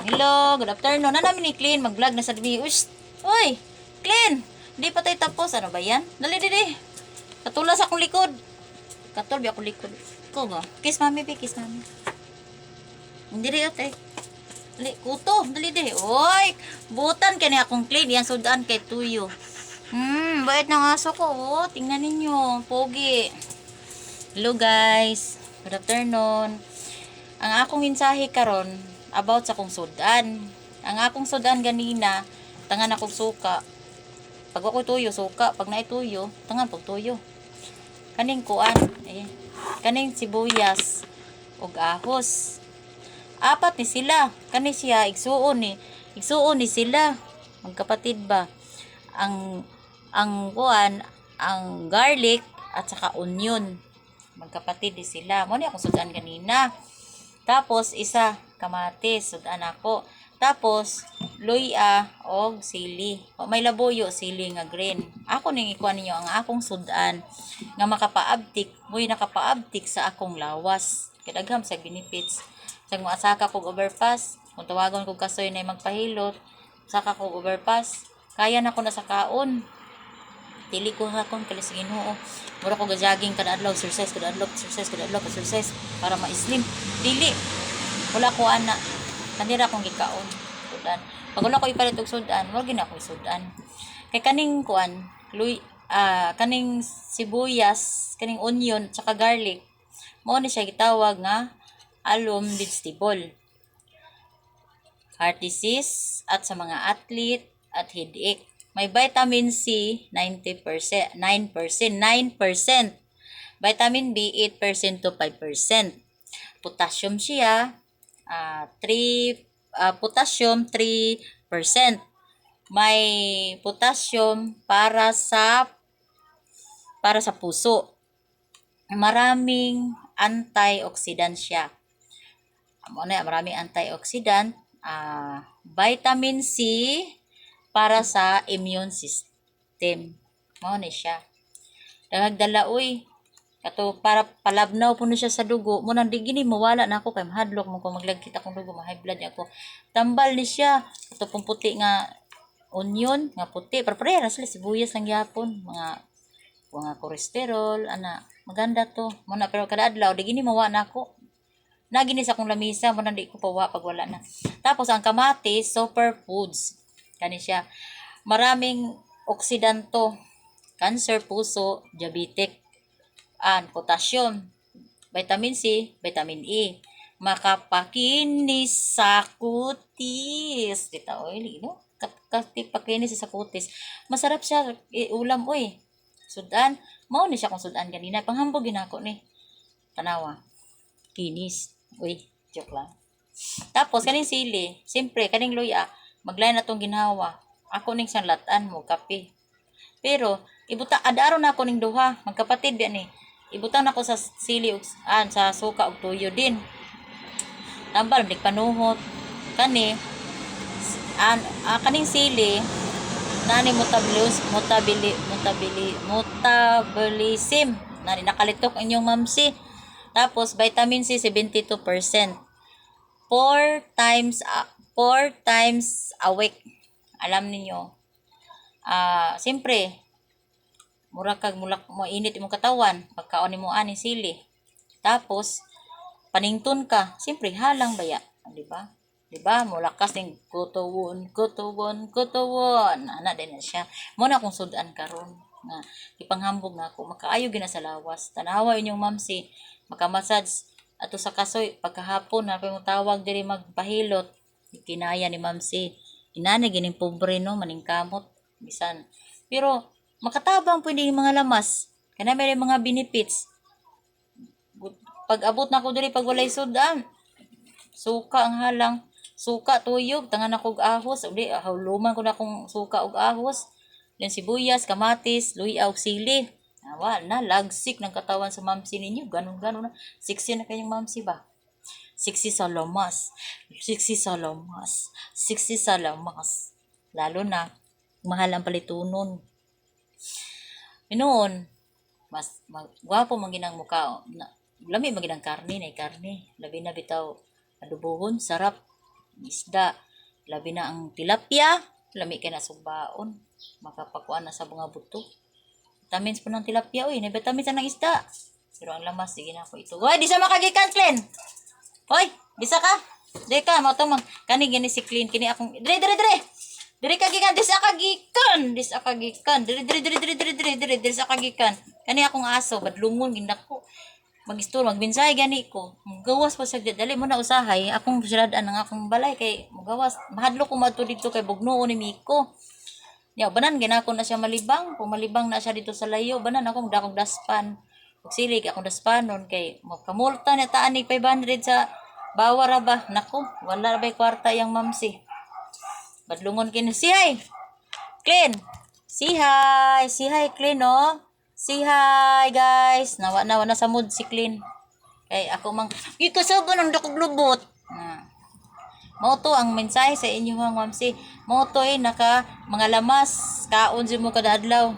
Hello, good afternoon. Na namin ni Clean, mag-vlog na sa dumi. Ush, uy, Clean, di pa tayo tapos. Ano ba yan? Dali, dali. Katula sa akong likod. Katul, bi akong likod. Ko ba? Kiss mami, bi, kiss mami. Hindi rin ate. Dali, kuto, dali, dali. Uy, butan ka ni akong Clean. Yan, sudan kay Tuyo. Hmm, bait ng aso ko. Oh, tingnan ninyo. Pogi. Hello guys. Good afternoon. Ang akong mensahe karon about sa kong sudan. Ang akong sudan ganina, tangan akong suka. Pag ako tuyo, suka. Pag naituyo, tangan pag tuyo. Kaning kuan, eh, kaning sibuyas ug ahos. Apat ni sila. Kani siya igsuon ni. Igsuon ni sila. Magkapatid ba? Ang ang kuan, ang garlic at saka onion. Magkapatid di sila. Mo ni akong sudan kanina. Tapos isa kamatis, sudan ako. Tapos luya og sili. O, May labuyo sili nga green. Ako ning ikuan ninyo ang akong sudan nga makapaabtik, mo'y nakapaabtik sa akong lawas. Kadagham sa benefits. Sa mga saka kog overpass, kung tawagon kog kasoy na magpahilot, saka kog overpass, kaya na ko na sa kaon. Dili ko hakon kali sa Ginoo. Mura ko ga-jogging kada adlaw, exercise kada adlaw, exercise kada adlaw, exercise para ma-slim. Dili. Wala ko ana. Kanira akong gikaon. Sudan. Pag wala ko ipalit og sudan, wala gina ko sudan. Kay kaning kuan, luy ah kaning sibuyas, kaning onion, tsaka garlic. Mo ni siya gitawag nga alum vegetable. Heart disease at sa mga athlete at headache. May vitamin C 90%, 9%, 9%. Vitamin B 8% to 5%. Potassium siya ah 3 ah, potassium 3%. May potassium para sa para sa puso. Maraming antioxidant siya. Amo na maraming antioxidant, ah vitamin C para sa immune system. Mao ni siya. Dagdala uy. Kato para palabnaw puno siya sa dugo. Mo nang di gini mawala na ako kay mahadlok mo kung maglagkit akong dugo, ma-high blood ako. Tambal ni siya. Ito pong puti nga onion, nga puti. Pero pareha na sila sibuyas ng yapon, mga mga cholesterol, ana. Maganda to. Mo na pero kada adlaw di gini mawa na ako. Nagini sa akong lamisa, mo nang di ko pawa pag wala na. Tapos ang kamatis, superfoods. Kani siya. Maraming oksidanto, cancer, puso, diabetic, and potassium, vitamin C, vitamin E. Makapakinis sa kutis. Kita oily, no? Kapakinis sa kutis. Masarap siya i- ulam, oy. Sudan. Mao ni siya kung sudan ganina. Panghambog ginako ni. Tanawa. Kinis. Uy, joke lang. Tapos, kaning sili, siyempre, kaning luya, maglain na tong ginhawa. Ako ning sanlatan mo, kape. Pero, ibuta, adaro na ako ning duha, magkapatid yan eh. Ibutang na sa sili, ah, sa suka ug tuyo din. Tambal, di panuhot. Kani, an, ah, kaning sili, nani mutabilis, mutabili, mutabili, metabolism. Nani nakalitok ang inyong mamsi. Tapos, vitamin C, 72%. 4 times, a 4 times a week. Alam ninyo. Ah, siyempre, mura kag mulak mo init imong katawan pagkaon nimo ani sili. Tapos, panington ka, siyempre halang baya, di ba? Di ba? Mulakas ning kutuwon, kutuwon, kutuwon. Ana din na siya. Mo na akong sudan karon nga ipanghambog na ako makaayo gina sa lawas tanawa inyong mamsi makamassage ato sa kasoy pagkahapon na mo tawag diri magpahilot kinaya ni mamsi inani gining pobre no maning kamot bisan. Pero makatabang pwede yung mga lamas. Kana may mga benefits. Pag abot na ko diri pag walay sudan suka ang halang. Suka tuyog tangan ako og ahos. Uli hawluman ko na akong suka og ahos. Then sibuyas kamatis luya og sili. Awa na lagsik ng katawan sa mamsi ninyo. Ganun ganun na. Siksi na kayong mamsi ba siksi sa lamas siksi sa lamas siksi sa lamas lalo na mahal ang palitunon Noon, mas mag, gwapo man ginang mukha. Na, lami man ginang karne na karne. Labi na bitaw adubohon, sarap. isda. Labi na ang tilapia, lami kay na subaon. Makapakuan na sa bunga buto. Vitamins po ng tilapia, uy. May vitamins na ng isda. Pero ang lamas, sige na ako ito. Hoy, di sa makagikan, Clean! Hoy, bisa ka? Di ka, mo to mang. Kani gini si Clean, kini akong... Dire, dire, dire! Dire ka gikan, di sa kagikan! Di sa kagikan. Dire, dire, dire, dire, dire, dire, dire, dire kagikan. Kani akong aso, badlungon, gindak ko. Mag-store, magbinsay, gani ko. Gawas pa sa dali mo na usahay. Akong siradaan ng akong balay kay magawas. Mahadlo ko madto dito kay Bugnuo ni Miko. Ya, banan ginako na siya malibang. Kung malibang na siya dito sa layo, banan akong dakong daspan. Pag silig akong daspanon kay magkamulta na taan ni 500 sa bawara ba. Nako, wala ba kwarta yang mamsi. Badlungon kini si hi. Clean. Si hi. Si hi clean oh. Si hi guys. Nawa nawa na sa mood si clean. Kay ako mang ikasabo ng dakog lubot. Na. Mo to ang mensahe sa inyo mga mamsi. Mo to eh naka mga lamas kaon si mo kada adlaw.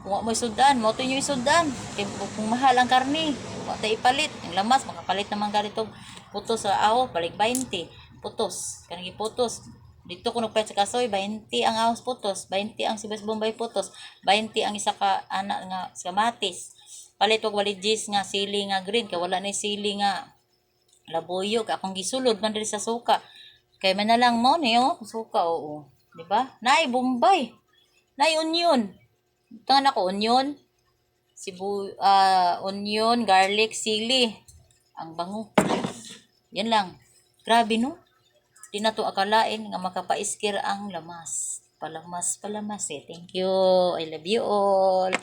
Kung mo sudan, mo to yung sudan. Kung mahal ang karni, wa ta ipalit. Ang lamas makapalit naman ganito putos sa aho, balik 20. Putos, kanang putos. Dito ko nagpayat sa kasoy, 20 ang ahos putos, 20 ang sibas bombay putos, 20 ang isa ka anak nga kamatis. Palit wag waligis nga sili nga green, kay wala na sili nga labuyo ka akong gisulod man diri sa suka. Kay man lang mo ni oh, suka oo. Di ba? Nay bombay. Nay onion. Tangan ako onion, sibu ah onion, garlic, sili. Ang bango. Yan lang. Grabe no. Di na to akalain nga makapaiskir ang lamas. Palamas, palamas eh. Thank you. I love you all.